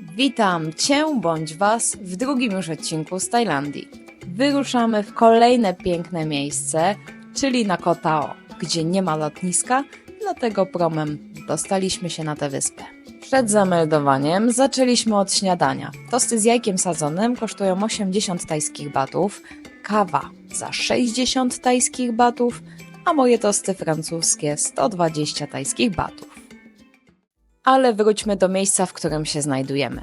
Witam Cię bądź Was w drugim już odcinku z Tajlandii. Wyruszamy w kolejne piękne miejsce, czyli na Kotao, gdzie nie ma lotniska, dlatego promem dostaliśmy się na tę wyspę. Przed zameldowaniem zaczęliśmy od śniadania. Tosty z jajkiem sadzonym kosztują 80 tajskich batów, kawa za 60 tajskich batów, a moje tosty francuskie 120 tajskich batów. Ale wróćmy do miejsca, w którym się znajdujemy.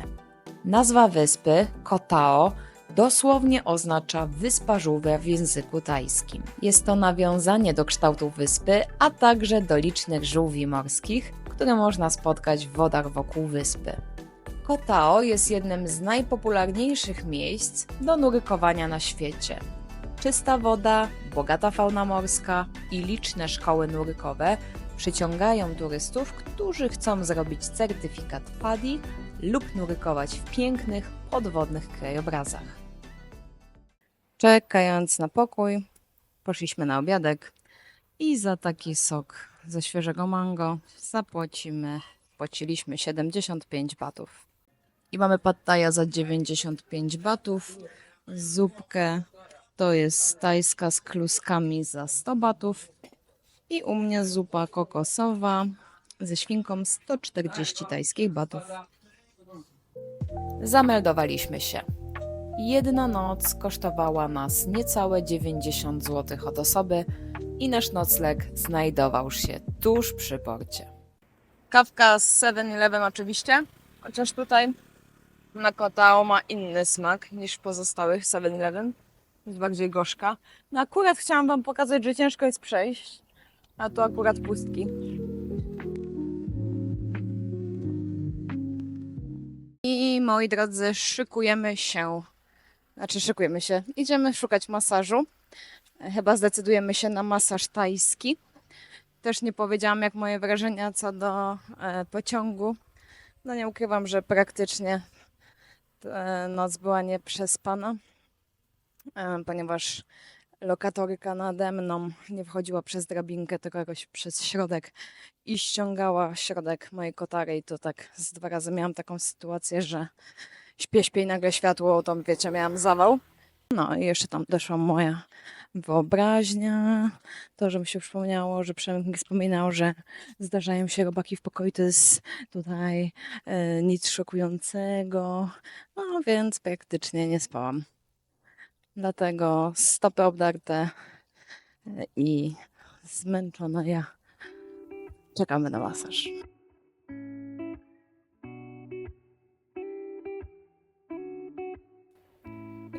Nazwa wyspy, Kotao, dosłownie oznacza wyspa żółwia w języku tajskim. Jest to nawiązanie do kształtu wyspy, a także do licznych żółwi morskich, które można spotkać w wodach wokół wyspy. Kotao jest jednym z najpopularniejszych miejsc do nurkowania na świecie. Czysta woda, bogata fauna morska i liczne szkoły nurkowe przyciągają turystów, którzy chcą zrobić certyfikat PADI lub nurkować w pięknych podwodnych krajobrazach. Czekając na pokój, poszliśmy na obiadek i za taki sok ze świeżego mango zapłacimy, płaciliśmy 75 batów. I mamy pattaja za 95 batów, zupkę to jest tajska z kluskami za 100 batów i u mnie zupa kokosowa ze świnką 140 tajskich batów. Zameldowaliśmy się. Jedna noc kosztowała nas niecałe 90 zł od osoby i nasz nocleg znajdował się tuż przy porcie. Kawka z 7-Eleven oczywiście, chociaż tutaj na Kotao ma inny smak niż w pozostałych 7-Eleven. Jest bardziej gorzka. No akurat chciałam Wam pokazać, że ciężko jest przejść, a to akurat pustki. I moi drodzy, szykujemy się. Znaczy, szykujemy się. Idziemy szukać masażu. Chyba zdecydujemy się na masaż tajski. Też nie powiedziałam, jak moje wrażenia co do e, pociągu. No nie ukrywam, że praktycznie e, noc była nieprzespana, e, ponieważ lokatorka nade mną. Nie wchodziła przez drabinkę, tylko jakoś przez środek i ściągała środek mojej kotary i to tak z dwa razy miałam taką sytuację, że śpię, śpię i nagle światło, to wiecie, miałam zawał. No i jeszcze tam doszła moja wyobraźnia, to, że mi się przypomniało, że Przemek mi wspominał, że zdarzają się robaki w pokoju, to jest tutaj e, nic szokującego, no więc praktycznie nie spałam. Dlatego stopy obdarte e, i zmęczona ja. Czekamy na masaż.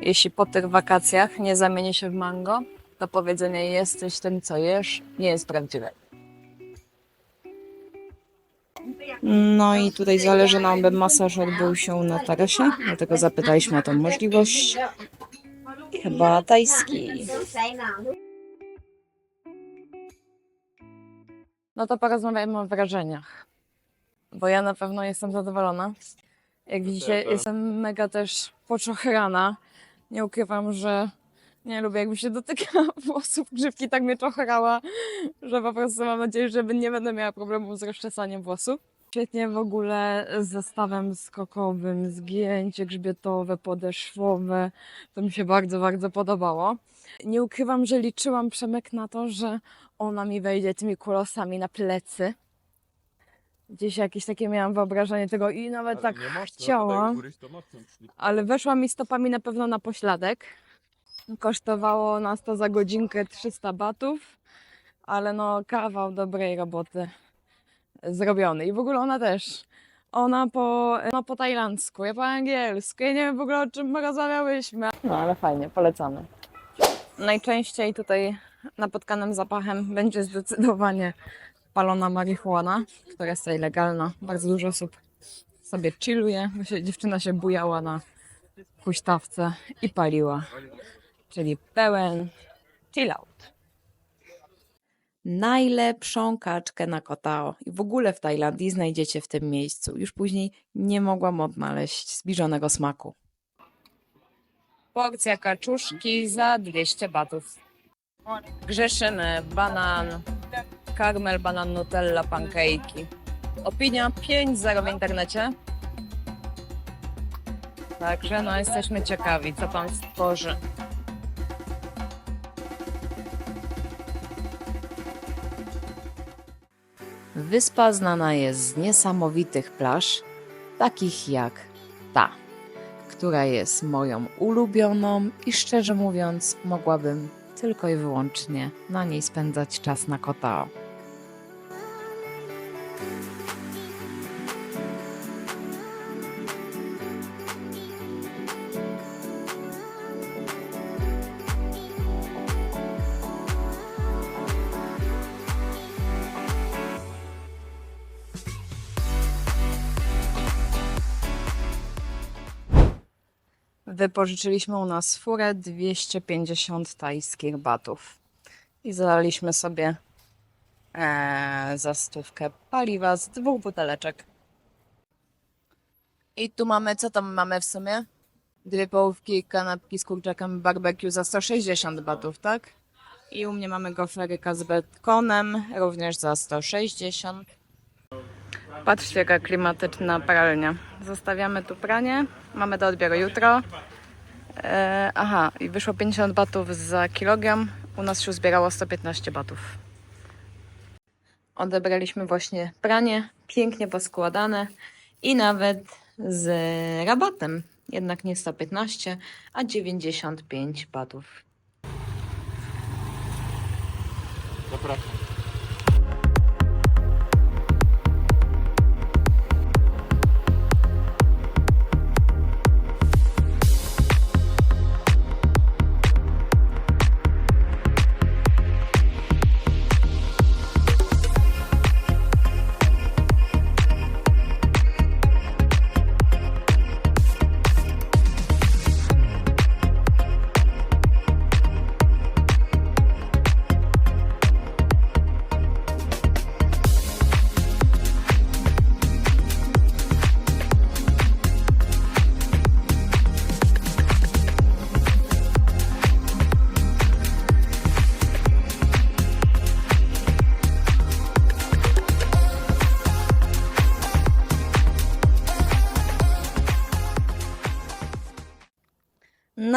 Jeśli po tych wakacjach nie zamieni się w mango, to powiedzenie jesteś tym, co jesz, nie jest prawdziwe. No i tutaj zależy nam, by masaż odbył się na tarasie, dlatego zapytaliśmy o tą możliwość. Chyba tajski. No to porozmawiajmy o wrażeniach. Bo ja na pewno jestem zadowolona. Jak widzicie, Dobra. jestem mega też poczochrana. Nie ukrywam, że nie lubię, jakby się dotyka włosów. Grzywki tak mnie czochrała, że po prostu mam nadzieję, że nie będę miała problemu z rozczesaniem włosów. Świetnie w ogóle z zestawem skokowym, zgięcie grzbietowe, podeszwowe. To mi się bardzo, bardzo podobało. Nie ukrywam, że liczyłam Przemek na to, że ona mi wejdzie tymi kulosami na plecy. Gdzieś jakieś takie miałam wyobrażenie tego i nawet tak chciałam, ale weszła mi stopami na pewno na pośladek. Kosztowało nas to za godzinkę 300 batów, ale no kawał dobrej roboty zrobiony. I w ogóle ona też. Ona po, no po tajlandzku, ja po angielsku. Ja nie wiem w ogóle o czym my rozmawiałyśmy. No ale fajnie, polecamy. Najczęściej tutaj napotkanym zapachem będzie zdecydowanie palona marihuana, która jest tutaj legalna. Bardzo dużo osób sobie chilluje. Dziewczyna się bujała na huśtawce i paliła. Czyli pełen chill out. Najlepszą kaczkę na Kotao i w ogóle w Tajlandii znajdziecie w tym miejscu. Już później nie mogłam odnaleźć zbliżonego smaku. Porcja kaczuszki za 200 batów. Grzeszyny, banan, karmel, banan, nutella, pancake'i. Opinia 5.0 w internecie. Także no jesteśmy ciekawi, co pan stworzy. Wyspa znana jest z niesamowitych plaż, takich jak ta, która jest moją ulubioną i szczerze mówiąc, mogłabym tylko i wyłącznie na niej spędzać czas na kotao. Wypożyczyliśmy u nas furę 250 tajskich batów i zalaliśmy sobie e, za stówkę paliwa z dwóch buteleczek. I tu mamy, co tam mamy w sumie? Dwie połówki kanapki z kurczakiem barbecue za 160 batów, tak? I u mnie mamy goferyka z bekonem, również za 160. Patrzcie, jaka klimatyczna pralnia. Zostawiamy tu pranie. Mamy do odbioru jutro. E, aha, i wyszło 50 batów za kilogram. U nas się zbierało 115 batów. Odebraliśmy właśnie pranie, pięknie poskładane i nawet z rabatem. Jednak nie 115, a 95 batów. Zapraszam.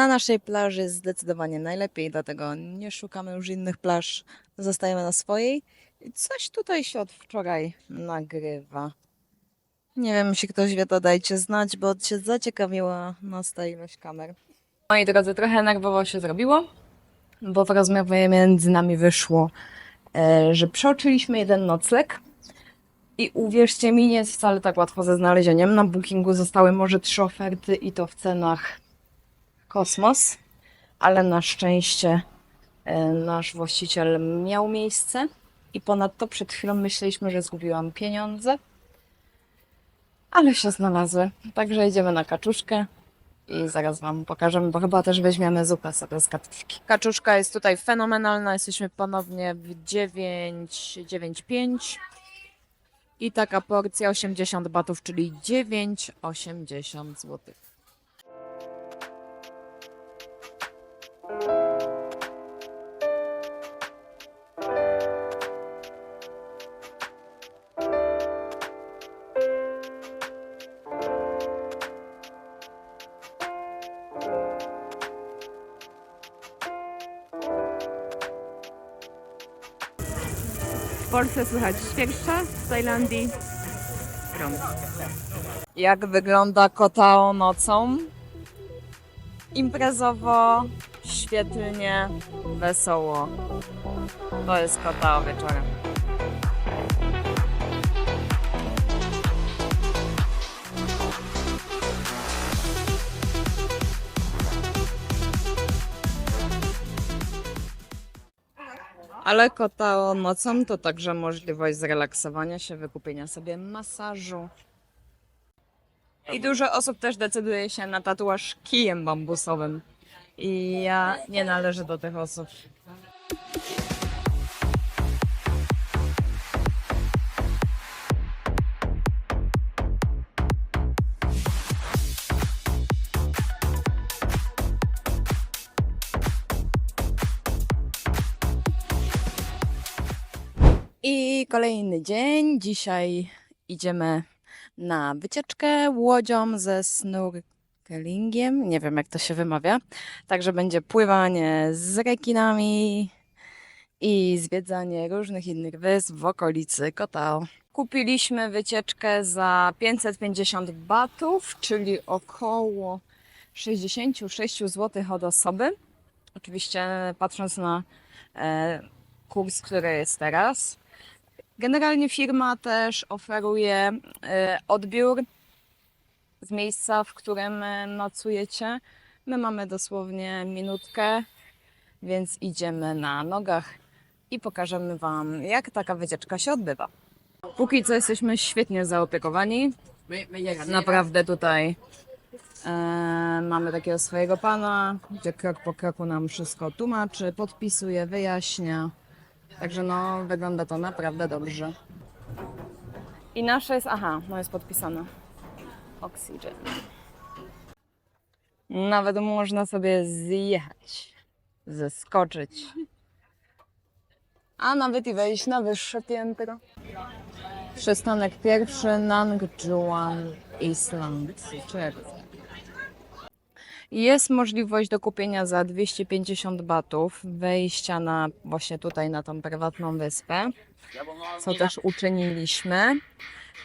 Naszej plaży jest zdecydowanie najlepiej, dlatego nie szukamy już innych plaż, zostajemy na swojej. Coś tutaj się od wczoraj nagrywa. Nie wiem, jeśli ktoś wie, to dajcie znać, bo się zaciekawiła nas ta ilość kamer. Moi drodzy, trochę nerwowo się zrobiło, bo w rozmowie między nami wyszło, e, że przeoczyliśmy jeden nocleg. I uwierzcie mi, nie jest wcale tak łatwo ze znalezieniem. Na bookingu zostały może trzy oferty i to w cenach kosmos, ale na szczęście e, nasz właściciel miał miejsce i ponadto przed chwilą myśleliśmy, że zgubiłam pieniądze, ale się znalazły. Także idziemy na kaczuszkę i zaraz Wam pokażemy, bo chyba też weźmiemy zupę sobie z kaczuszki. Kaczuszka jest tutaj fenomenalna, jesteśmy ponownie w 9, 9,5 i taka porcja 80 batów, czyli 9,80 zł. W Polsce słychać świerszcza, w Tajlandii grom. Jak wygląda Kotao nocą? Imprezowo, świetlnie, wesoło. To jest Kotao wieczorem. Ale Kotao nocą to także możliwość zrelaksowania się, wykupienia sobie masażu. I dużo osób też decyduje się na tatuaż kijem bambusowym. I ja nie należę do tych osób. I kolejny dzień. Dzisiaj idziemy na wycieczkę łodzią ze snurkiem snorkelingiem, nie wiem jak to się wymawia. Także będzie pływanie z rekinami i zwiedzanie różnych innych wysp w okolicy Kotao. Kupiliśmy wycieczkę za 550 batów, czyli około 66 zł od osoby. Oczywiście patrząc na e, kurs, który jest teraz. Generalnie firma też oferuje e, odbiór z miejsca, w którym e, nocujecie. My mamy dosłownie minutkę, więc idziemy na nogach i pokażemy Wam, jak taka wycieczka się odbywa. Póki co jesteśmy świetnie zaopiekowani. Naprawdę tutaj e, mamy takiego swojego pana, gdzie krok po kroku nam wszystko tłumaczy, podpisuje, wyjaśnia. Także no, wygląda to naprawdę dobrze. I nasze jest, aha, no jest podpisane. Oxygen. Nawet można sobie zjechać, zeskoczyć. A nawet i wejść na wyższe piętro. Przystanek pierwszy, Nangjuan Island. Czy jak to? Jest możliwość do kupienia za 250 batów wejścia na właśnie tutaj na tą prywatną wyspę, co też uczyniliśmy.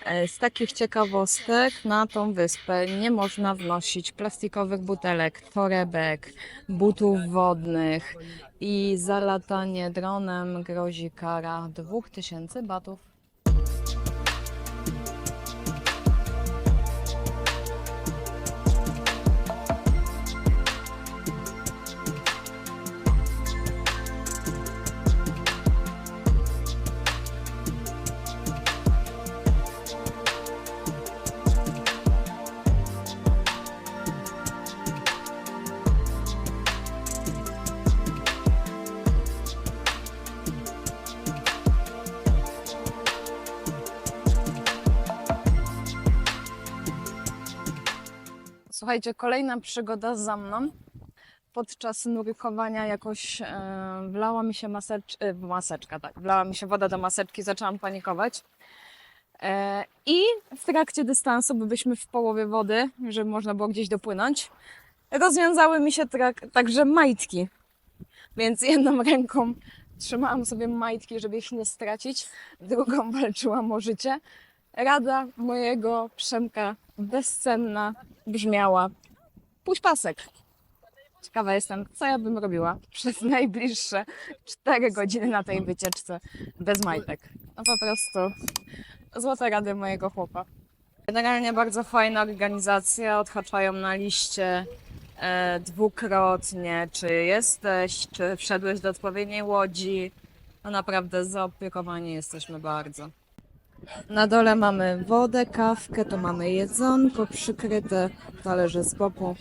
E, Z takich ciekawostek na tą wyspę nie można wnosić plastikowych butelek, torebek, butów wodnych i za latanie dronem grozi kara 2000 batów. Słuchajcie, kolejna przygoda za mną. Podczas nurkowania jakoś e, wlała mi się masecz, e, maseczka, tak, wlała mi się woda do maseczki, zaczęłam panikować. E, I w trakcie dystansu, byliśmy w połowie wody, żeby można było gdzieś dopłynąć, rozwiązały mi się także majtki. Więc jedną ręką trzymałam sobie majtki, żeby ich nie stracić, drugą walczyłam o życie. Rada mojego Przemka bezcenna brzmiała puść pasek. Ciekawa jestem, co ja bym robiła przez najbliższe 4 godziny na tej wycieczce bez majtek. No po prostu złote rady mojego chłopa. Generalnie bardzo fajna organizacja, odhaczają na liście e, dwukrotnie, czy jesteś, czy wszedłeś do odpowiedniej łodzi. No naprawdę zaopiekowani jesteśmy bardzo. Na dole mamy wodę, kawkę, tu mamy jedzonko przykryte, talerze z popu.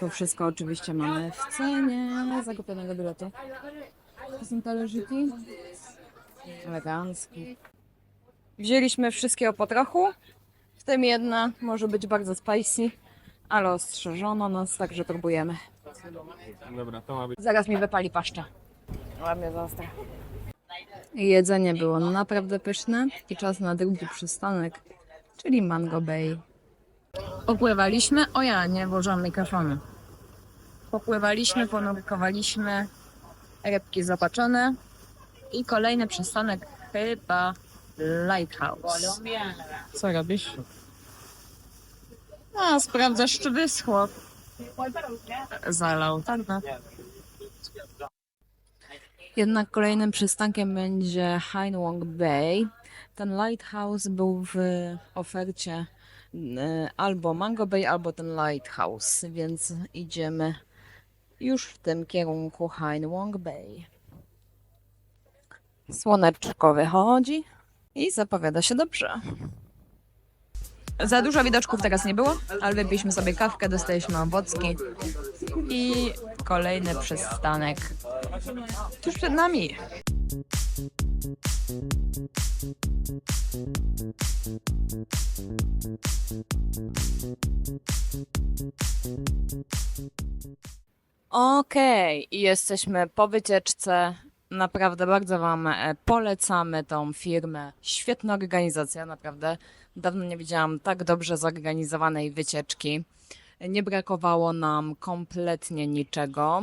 To wszystko oczywiście mamy w cenie zakupionego biletu. To są talerzyki. Elegancki. Wzięliśmy wszystkiego po trochu. W tym jedna może być bardzo spicy, ale ostrzeżono nas, także próbujemy. Dobra, to ma być. Zaraz mi wypali paszcza. Ładnie zaostra. Jedzenie było naprawdę pyszne i czas na drugi przystanek, czyli Mango Bay. Popływaliśmy, o ja nie włożyłam mikrofonu. Popływaliśmy, ponurkowaliśmy, rybki zapaczone i kolejny przystanek chyba Lighthouse. Co robisz? A, sprawdzasz czy wyschło. Zalał, tak no. Jednak kolejnym przystankiem będzie Hainuong Bay. Ten lighthouse był w ofercie e, albo Mango Bay, albo ten lighthouse, więc idziemy już w tym kierunku Hainuong Bay. Słoneczko wychodzi i zapowiada się dobrze. Za dużo widoczków teraz nie było, ale wypiliśmy sobie kawkę, dostaliśmy owocki i kolejny przystanek tuż przed nami. Okej, i jesteśmy po wycieczce. Naprawdę bardzo Wam e, polecamy tą firmę. Świetna organizacja, naprawdę. Dawno nie widziałam tak dobrze zorganizowanej wycieczki. Nie brakowało nam kompletnie niczego.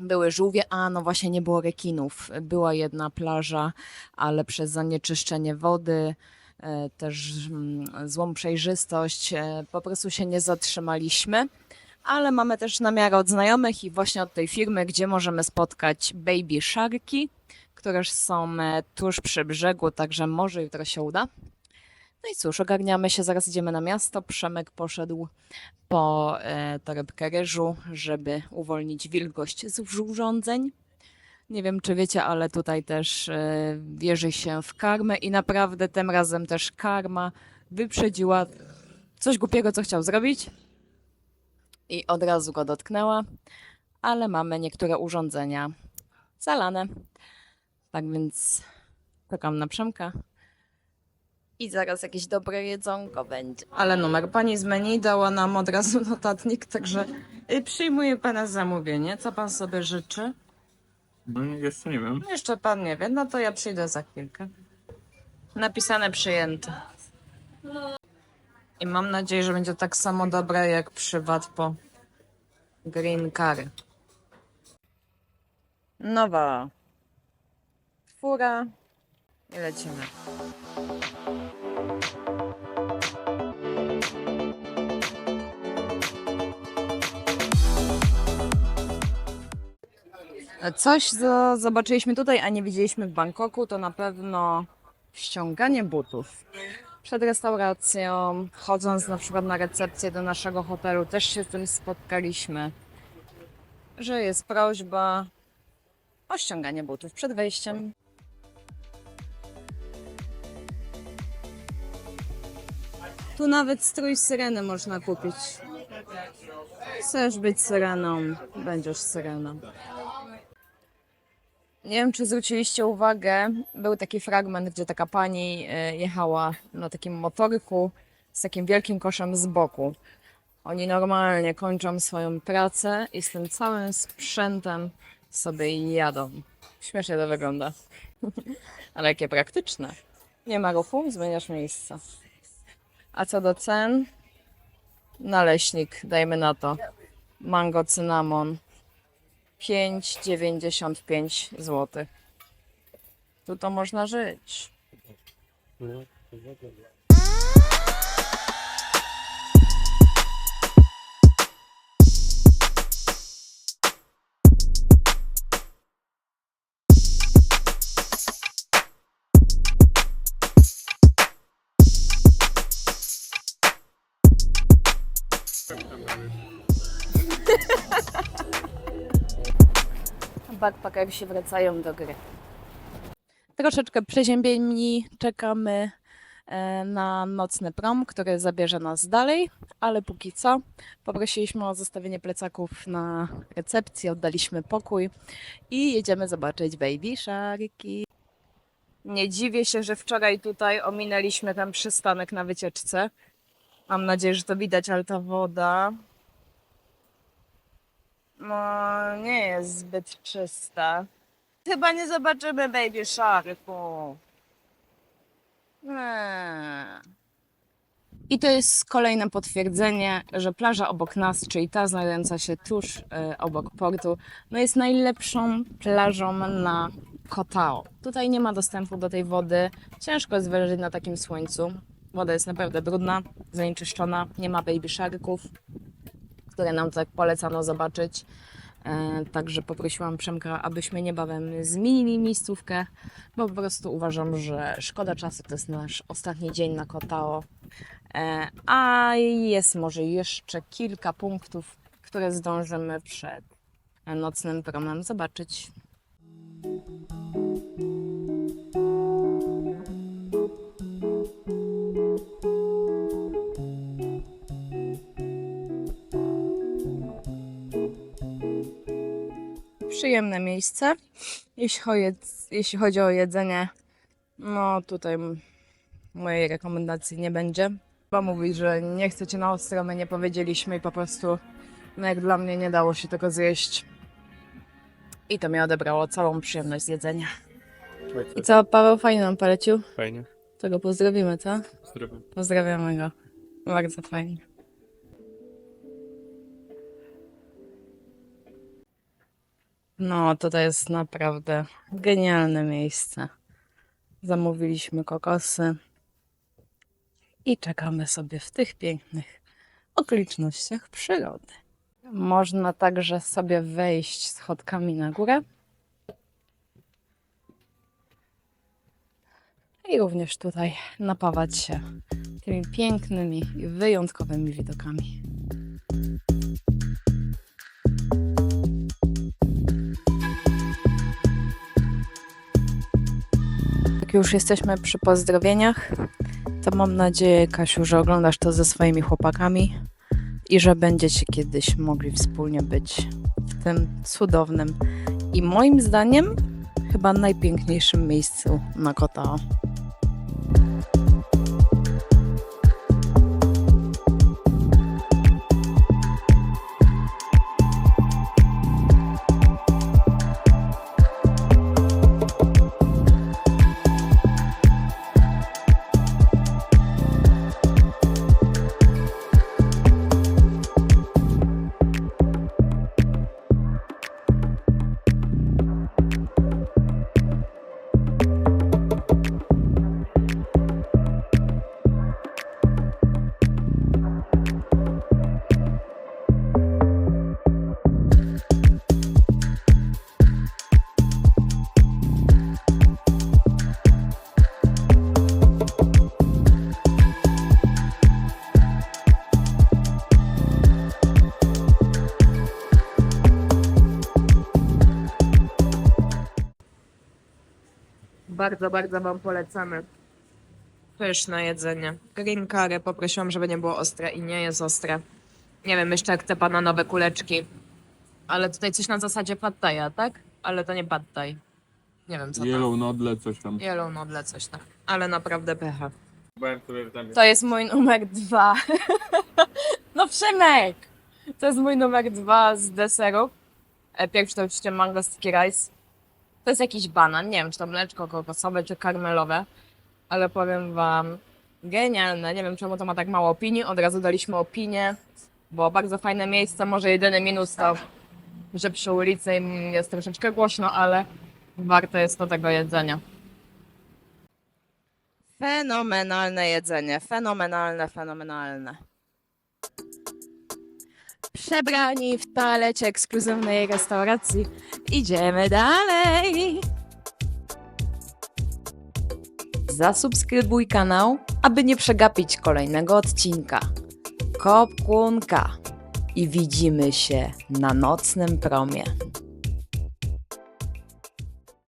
Były żółwie, a no właśnie nie było rekinów. Była jedna plaża, ale przez zanieczyszczenie wody, e, też mm, złą przejrzystość, e, po prostu się nie zatrzymaliśmy. Ale mamy też namiary od znajomych i właśnie od tej firmy, gdzie możemy spotkać baby sharki, które są e, tuż przy brzegu, także może jutro się uda. No i cóż, ogarniamy się, zaraz idziemy na miasto. Przemek poszedł po e, torebkę ryżu, żeby uwolnić wilgoć z urządzeń. Nie wiem, czy wiecie, ale tutaj też e, wierzy się w karmę i naprawdę tym razem też karma wyprzedziła coś głupiego, co chciał zrobić i od razu go dotknęła, ale mamy niektóre urządzenia zalane. Tak więc czekam na Przemka. I zaraz jakieś dobre jedzonko będzie. Ale numer pani z menu dała nam od razu notatnik, także y, przyjmuję pana zamówienie. Co pan sobie życzy? No jeszcze nie wiem. Jeszcze pan nie wie, no to ja przyjdę za chwilkę. Napisane przyjęte. I mam nadzieję, że będzie tak samo dobre jak przy Watpo Green Curry. Nowa fura i lecimy. Coś zo- zobaczyliśmy tutaj, a nie widzieliśmy w Bangkoku, to na pewno ściąganie butów. Przed restauracją, chodząc na przykład na recepcję do naszego hotelu, też się z tym spotkaliśmy, że jest prośba o ściąganie butów przed wejściem. Tu nawet strój syreny można kupić. Chcesz być syreną, będziesz syreną. Nie wiem, czy zwróciliście uwagę, był taki fragment, gdzie taka pani e, jechała na takim motorku z takim wielkim koszem z boku. Oni normalnie kończą swoją pracę i z tym całym sprzętem sobie jadą. Śmiesznie to wygląda. Ale jakie praktyczne. Nie ma ruchu, zmieniasz miejsce. A co do cen? Naleśnik, dajmy na to. Mango cynamon. 5,95 zł. Tu to można żyć. Backpackerzy się wracają do gry. Troszeczkę przeziębieni czekamy e, na nocny prom, który zabierze nas dalej, ale póki co poprosiliśmy o zostawienie plecaków na recepcji, oddaliśmy pokój i jedziemy zobaczyć baby sharki. Nie dziwię się, że wczoraj tutaj ominęliśmy ten przystanek na wycieczce. Mam nadzieję, że to widać, ale ta woda no, nie jest zbyt czysta. Chyba nie zobaczymy Baby Sharku. Nie. I to jest kolejne potwierdzenie, że plaża obok nas, czyli ta znajdująca się tuż e, obok portu, no jest najlepszą plażą na Kotao. Tutaj nie ma dostępu do tej wody. Ciężko jest wyleżeć na takim słońcu. Woda jest naprawdę brudna, zanieczyszczona, nie ma baby sharków które nam tak polecano zobaczyć. E, Także poprosiłam Przemka, abyśmy niebawem zmienili miejscówkę, bo po prostu uważam, że szkoda czasu, to jest nasz ostatni dzień na Kotao. E, A jest może jeszcze kilka punktów, które zdążymy przed nocnym promem zobaczyć. Przyjemne miejsce. Jeśli chodzi, jeśli chodzi o jedzenie, no tutaj mojej rekomendacji nie będzie. Chyba mówić, że nie chcecie na ostro, my nie powiedzieliśmy i po prostu, no jak dla mnie nie dało się tego zjeść. I to mi odebrało całą przyjemność z jedzenia. I co, Paweł fajnie nam polecił? Fajnie. To go pozdrowimy, co? Zdrowie. Pozdrawiamy go. Bardzo fajnie. No, tutaj jest naprawdę genialne miejsce. Zamówiliśmy kokosy i czekamy sobie w tych pięknych okolicznościach przyrody. Można także sobie wejść schodkami na górę. I również tutaj napawać się tymi pięknymi i wyjątkowymi widokami. Jak już jesteśmy przy pozdrowieniach, to mam nadzieję, Kasiu, że oglądasz to ze swoimi chłopakami i że będziecie kiedyś mogli wspólnie być w tym cudownym i moim zdaniem chyba najpiękniejszym miejscu na Kotao. Bardzo, bardzo Wam polecamy. Pyszne jedzenie. Green curry poprosiłam, żeby nie było ostre i nie jest ostre. Nie wiem, jeszcze jak te bananowe kuleczki. Ale tutaj coś na zasadzie pad thai'a, tak? Ale to nie pad thai. Nie wiem co to. Yellow nodle, coś tam. Yellow nodle, coś tak. Ale naprawdę. Byłem sobie zębie. To jest mój numer dwa. No Przemek! To jest mój numer dwa z deserów. E, Pierwszy to oczywiście mango sticky rice. To jest jakiś banan, nie wiem czy to mleczko kokosowe czy karmelowe, ale powiem wam, genialne. Nie wiem czemu to ma tak mało opinii, od razu daliśmy opinię, bo bardzo fajne miejsce, może jedyny minus to, że przy ulicy jest troszeczkę głośno, ale warte jest to tego jedzenia. Fenomenalne jedzenie, fenomenalne, fenomenalne. Przebrani w toalecie ekskluzywnej restauracji. Idziemy dalej. Zasubskrybuj kanał, aby nie przegapić kolejnego odcinka. Kopkunka. I widzimy się na nocnym promie